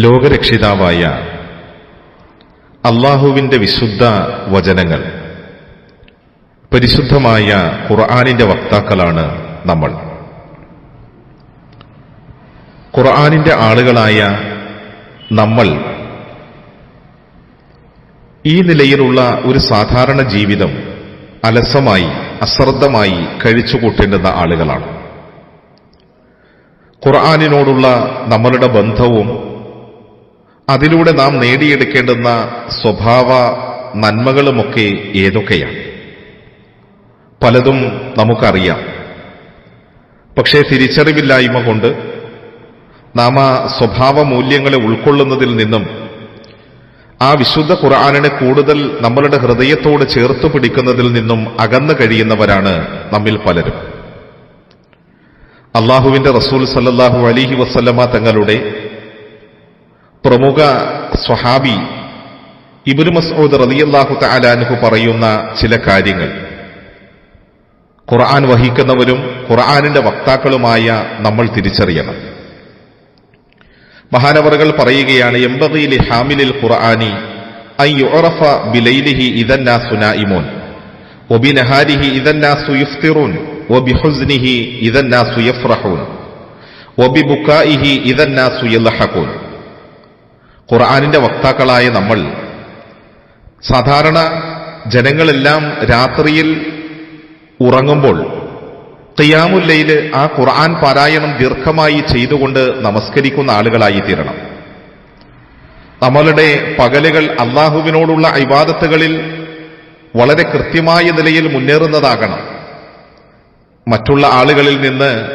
ലോകരക്ഷിതാവായ അള്ളാഹുവിന്റെ വിശുദ്ധ വചനങ്ങൾ പരിശുദ്ധമായ ഖുർആാനിന്റെ വക്താക്കളാണ് നമ്മൾ. ഖുർആാനിന്റെ ആളുകളായ നമ്മൾ ഈ നിലയിലുള്ള ഒരു സാധാരണ ജീവിതം അലസമായി അശ്രദ്ധമായി കഴിച്ചുകൂട്ടേണ്ടുന്ന ആളുകളാണ്. ഖുർആാനിനോടുള്ള നമ്മളുടെ ബന്ധവും അതിലൂടെ നാം നേടിയെടുക്കേണ്ടുന്ന സ്വഭാവ നന്മകളുമൊക്കെ ഏതൊക്കെയാണ്? പലതും നമുക്കറിയാം. പക്ഷേ തിരിച്ചറിവില്ലായ്മ കൊണ്ട് നാം ആ സ്വഭാവ മൂല്യങ്ങളെ ഉൾക്കൊള്ളുന്നതിൽ നിന്നും ആ വിശുദ്ധ ഖുർആാനിനെ കൂടുതൽ നമ്മളുടെ ഹൃദയത്തോട് ചേർത്ത് പിടിക്കുന്നതിൽ നിന്നും അകന്നു കഴിയുന്നവരാണ് നമ്മിൽ പലരും. അള്ളാഹുവിന്റെ റസൂൽ സല്ലാഹു അലിഹി വസ്ലമ തങ്ങളുടെ പ്രമുഖ സ്വഹാബി ഇബുൽ മസ്ഊദ് റളിയല്ലാഹു തആലാൻഹു പറയുന്ന ചില കാര്യങ്ങൾ ഖുർആൻ വഹിക്കുന്നവരും ഖുർആനിന്റെ വക്താക്കളുമായ നമ്മൾ തിരിച്ചറിയണം മഹാനവറുകൾ പറയുകയാണ് എമ്പതിയിൽ ഹാമിലിൽ ഖുർആനി ഐ യുറഫ ബിലൈലിഹി ഇദന്നാസു നായിമൂൻ وبنهاره إذا الناس يفطرون وبحزنه إذا الناس يفرحون وببكائه إذا الناس يضحكون ഖുർആാനിന്റെ വക്താക്കളായ നമ്മൾ സാധാരണ ജനങ്ങളെല്ലാം രാത്രിയിൽ ഉറങ്ങുമ്പോൾ ഖിയാമുല്ലയിൽ ആ ഖുർആൻ പാരായണം ദീർഘമായി ചെയ്തുകൊണ്ട് നമസ്കരിക്കുന്ന ആളുകളായി തീരണം നമ്മളുടെ പകലുകൾ അള്ളാഹുവിനോടുള്ള ഇബാദത്തുകളിൽ വളരെ കൃത്യമായ നിലയിൽ മുന്നേറുന്നതാകണം. മറ്റുള്ള ആളുകളിൽ നിന്ന്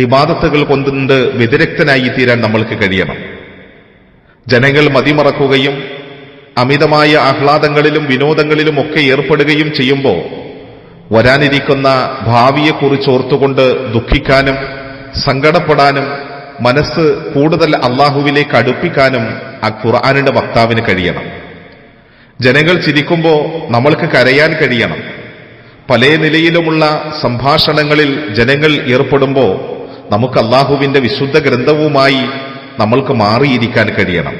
ഇബാദത്തുകൾ കൊണ്ടുണ്ട് വ്യതിരക്തനായി തീരാൻ നമ്മൾക്ക് കഴിയണം. ജനങ്ങൾ മതിമറക്കുകയും അമിതമായ ആഹ്ലാദങ്ങളിലും വിനോദങ്ങളിലും ഒക്കെ ഏർപ്പെടുകയും ചെയ്യുമ്പോൾ വരാനിരിക്കുന്ന ഭാവിയെക്കുറിച്ച് ഓർത്തുകൊണ്ട് ദുഃഖിക്കാനും സങ്കടപ്പെടാനും മനസ്സ് കൂടുതൽ അള്ളാഹുവിലേക്ക് അടുപ്പിക്കാനും ആ ഖുർആാനിന്റെ വക്താവിന് കഴിയണം. ജനങ്ങൾ ചിരിക്കുമ്പോൾ നമ്മൾക്ക് കരയാൻ കഴിയണം. പല നിലയിലുമുള്ള സംഭാഷണങ്ങളിൽ ജനങ്ങൾ ഏർപ്പെടുമ്പോൾ നമുക്ക് അള്ളാഹുവിന്റെ വിശുദ്ധ ഗ്രന്ഥവുമായി നമ്മൾക്ക് മാറിയിരിക്കാൻ കഴിയണം.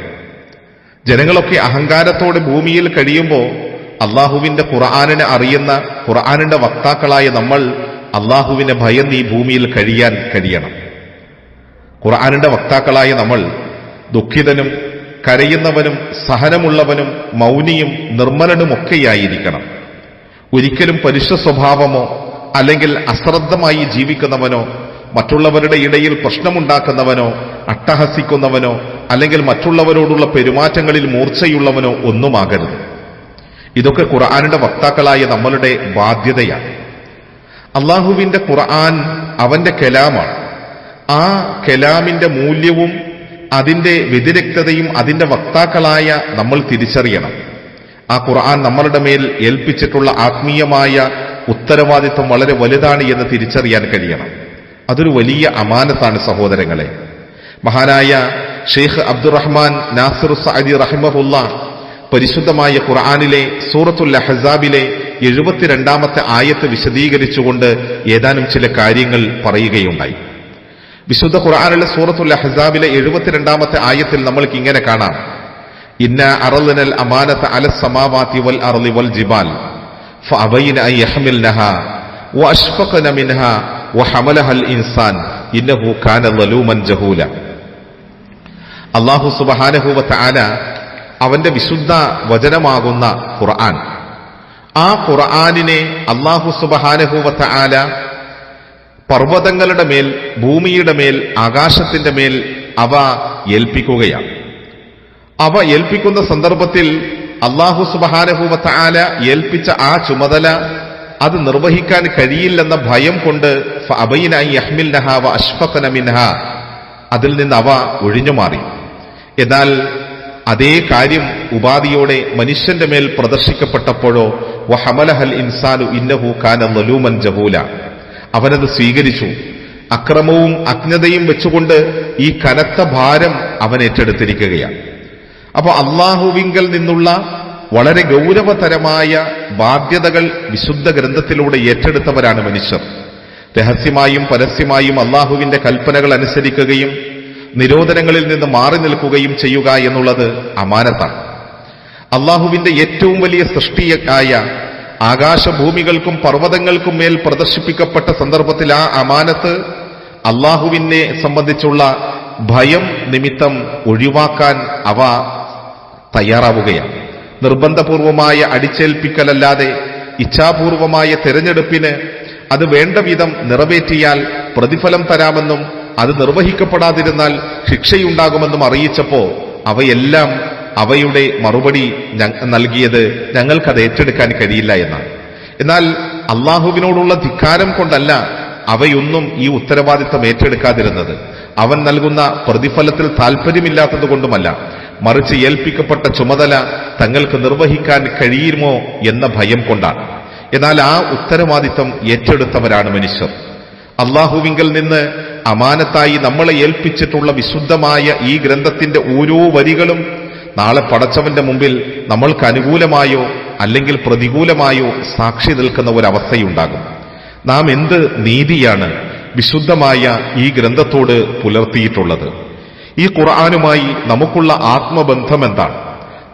ജനങ്ങളൊക്കെ അഹങ്കാരത്തോടെ ഭൂമിയിൽ കഴിയുമ്പോൾ അള്ളാഹുവിന്റെ ഖുർആാനിനെ അറിയുന്ന ഖുർആാനിന്റെ വക്താക്കളായ നമ്മൾ അള്ളാഹുവിനെ ഭയന്ന് ഈ ഭൂമിയിൽ കഴിയാൻ കഴിയണം. ഖുർആാനിന്റെ വക്താക്കളായ നമ്മൾ ദുഃഖിതനും കരയുന്നവനും സഹനമുള്ളവനും മൗനിയും നിർമ്മലനുമൊക്കെയായിരിക്കണം. ഒരിക്കലും പരുഷ സ്വഭാവമോ അല്ലെങ്കിൽ അശ്രദ്ധമായി ജീവിക്കുന്നവനോ മറ്റുള്ളവരുടെ ഇടയിൽ പ്രശ്നമുണ്ടാക്കുന്നവനോ അട്ടഹസിക്കുന്നവനോ അല്ലെങ്കിൽ മറ്റുള്ളവരോടുള്ള പെരുമാറ്റങ്ങളിൽ മൂർച്ചയുള്ളവനോ ഒന്നുമാകരുത്. ഇതൊക്കെ ഖുർആാനിന്റെ വക്താക്കളായ നമ്മളുടെ ബാധ്യതയാണ്. അള്ളാഹുവിന്റെ ഖുർആൻ അവന്റെ കലാമാണ്. ആ കലാമിന്റെ മൂല്യവും അതിന്റെ വ്യതിരക്തതയും അതിന്റെ വക്താക്കളായ നമ്മൾ തിരിച്ചറിയണം. ആ ഖുർആൻ നമ്മളുടെ മേൽ ഏൽപ്പിച്ചിട്ടുള്ള ആത്മീയമായ ഉത്തരവാദിത്വം വളരെ വലുതാണ് എന്ന് തിരിച്ചറിയാൻ കഴിയണം. അതൊരു വലിയ അമാനത്താണ് സഹോദരങ്ങളെ. മഹാനായ ഷെയ്ഖ് അബ്ദുറഹ്മാൻ നാസിർ സഅദി റഹിമഹുല്ല പരിശുദ്ധമായ ഖുർആാനിലെ സൂറത്തുൽ അഹസാബിലെ എഴുപത്തിരണ്ടാമത്തെ ആയത്ത് വിശദീകരിച്ചുകൊണ്ട് ഏതാനും ചില കാര്യങ്ങൾ പറയുകയുണ്ടായി വിശുദ്ധ ഖുർആാനിലെ സൂറത്തുൽ അഹസാബിലെ എഴുപത്തിരണ്ടാമത്തെ ആയത്തിൽ നമ്മൾക്ക് ഇങ്ങനെ കാണാം ഇന്ന അറലിനൽ അമാനത്ത് അല സമാവാത്തി വൽ അറലി വൽ ജിബാൽ فأبين أن يحملنها وأشفقن منها وحملها الإنسان إنه كان ظلوما جهولا അള്ളാഹു സുബഹാനഹുവ ആന അവന്റെ വിശുദ്ധ വചനമാകുന്ന ഖുർആൻ. ആ ഖുർആാനിനെ അള്ളാഹു സുബഹാനഹുവ ആല പർവതങ്ങളുടെ മേൽ ഭൂമിയുടെ മേൽ ആകാശത്തിന്റെ മേൽ അവ ഏൽപ്പിക്കുകയാണ്. അവ ഏൽപ്പിക്കുന്ന സന്ദർഭത്തിൽ അള്ളാഹു സുബഹാനഹുവ ആല ഏൽപ്പിച്ച ആ ചുമതല അത് നിർവഹിക്കാൻ കഴിയില്ലെന്ന ഭയം കൊണ്ട് അബൈനായി അഹ്മിൽ നഹ വ അതിൽ നിന്ന് അവ ഒഴിഞ്ഞു മാറി എന്നാൽ അതേ കാര്യം ഉപാധിയോടെ മനുഷ്യന്റെ മേൽ പ്രദർശിക്കപ്പെട്ടപ്പോഴോ വഹമലഹൽ ഇൻസാനു ഇന്നഹു കാന നലൂമൻ ജഹൂല. അവനത് സ്വീകരിച്ചു. അക്രമവും അജ്ഞതയും വെച്ചുകൊണ്ട് ഈ കനത്ത ഭാരം അവൻ ഏറ്റെടുത്തിരിക്കുകയാണ്. അപ്പൊ അള്ളാഹുവിങ്കൽ നിന്നുള്ള വളരെ ഗൗരവതരമായ ബാധ്യതകൾ വിശുദ്ധ ഗ്രന്ഥത്തിലൂടെ ഏറ്റെടുത്തവരാണ് മനുഷ്യർ. രഹസ്യമായും പരസ്യമായും അള്ളാഹുവിന്റെ കൽപ്പനകൾ അനുസരിക്കുകയും നിരോധനങ്ങളിൽ നിന്ന് മാറി നിൽക്കുകയും ചെയ്യുക എന്നുള്ളത് അമാനത്താണ്. അള്ളാഹുവിന്റെ ഏറ്റവും വലിയ സൃഷ്ടിയായ ആകാശഭൂമികൾക്കും പർവതങ്ങൾക്കും മേൽ പ്രദർശിപ്പിക്കപ്പെട്ട സന്ദർഭത്തിൽ ആ അമാനത്ത് അള്ളാഹുവിനെ സംബന്ധിച്ചുള്ള ഭയം നിമിത്തം ഒഴിവാക്കാൻ അവ തയ്യാറാവുകയാണ്. നിർബന്ധപൂർവമായ അടിച്ചേൽപ്പിക്കലല്ലാതെ ഇച്ഛാപൂർവമായ തെരഞ്ഞെടുപ്പിന് അത് വേണ്ട വിധം നിറവേറ്റിയാൽ പ്രതിഫലം തരാമെന്നും അത് നിർവഹിക്കപ്പെടാതിരുന്നാൽ ശിക്ഷയുണ്ടാകുമെന്നും അറിയിച്ചപ്പോ അവയെല്ലാം അവയുടെ മറുപടി നൽകിയത് ഞങ്ങൾക്കത് ഏറ്റെടുക്കാൻ കഴിയില്ല എന്നാണ്. എന്നാൽ അള്ളാഹുവിനോടുള്ള ധിക്കാരം കൊണ്ടല്ല അവയൊന്നും ഈ ഉത്തരവാദിത്തം ഏറ്റെടുക്കാതിരുന്നത്. അവൻ നൽകുന്ന പ്രതിഫലത്തിൽ താല്പര്യമില്ലാത്തത് കൊണ്ടുമല്ല മറിച്ച് ഏൽപ്പിക്കപ്പെട്ട ചുമതല തങ്ങൾക്ക് നിർവഹിക്കാൻ കഴിയുമോ എന്ന ഭയം കൊണ്ടാണ്. എന്നാൽ ആ ഉത്തരവാദിത്തം ഏറ്റെടുത്തവരാണ് മനുഷ്യർ. അള്ളാഹുവിങ്കൽ നിന്ന് അമാനത്തായി നമ്മളെ ഏൽപ്പിച്ചിട്ടുള്ള വിശുദ്ധമായ ഈ ഗ്രന്ഥത്തിന്റെ ഓരോ വരികളും നാളെ പടച്ചവന്റെ മുമ്പിൽ നമ്മൾക്ക് അനുകൂലമായോ അല്ലെങ്കിൽ പ്രതികൂലമായോ സാക്ഷി നിൽക്കുന്ന ഒരവസ്ഥയുണ്ടാകും. നാം എന്ത് നീതിയാണ് വിശുദ്ധമായ ഈ ഗ്രന്ഥത്തോട് പുലർത്തിയിട്ടുള്ളത്? ഈ ഖുർആാനുമായി നമുക്കുള്ള ആത്മബന്ധം എന്താണ്?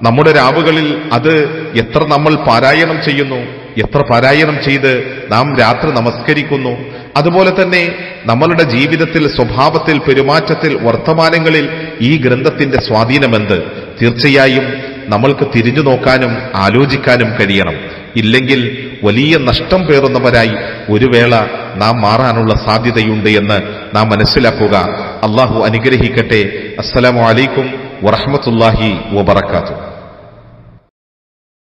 നമ്മുടെ രാവുകളിൽ അത് എത്ര നമ്മൾ പാരായണം ചെയ്യുന്നു? എത്ര പാരായണം ചെയ്ത് നാം രാത്രി നമസ്കരിക്കുന്നു? അതുപോലെ തന്നെ നമ്മളുടെ ജീവിതത്തിൽ സ്വഭാവത്തിൽ പെരുമാറ്റത്തിൽ വർത്തമാനങ്ങളിൽ ഈ ഗ്രന്ഥത്തിന്റെ സ്വാധീനമെന്ത്? തീർച്ചയായും നമ്മൾക്ക് തിരിഞ്ഞു നോക്കാനും ആലോചിക്കാനും കഴിയണം. ഇല്ലെങ്കിൽ വലിയ നഷ്ടം പേറുന്നവരായി ഒരു വേള നാം മാറാനുള്ള സാധ്യതയുണ്ട് എന്ന് നാം മനസ്സിലാക്കുക. അള്ളാഹു അനുഗ്രഹിക്കട്ടെ. അസ്സലാമു അലൈക്കും വറഹമത്തുല്ലാഹി വബർക്കാത്തു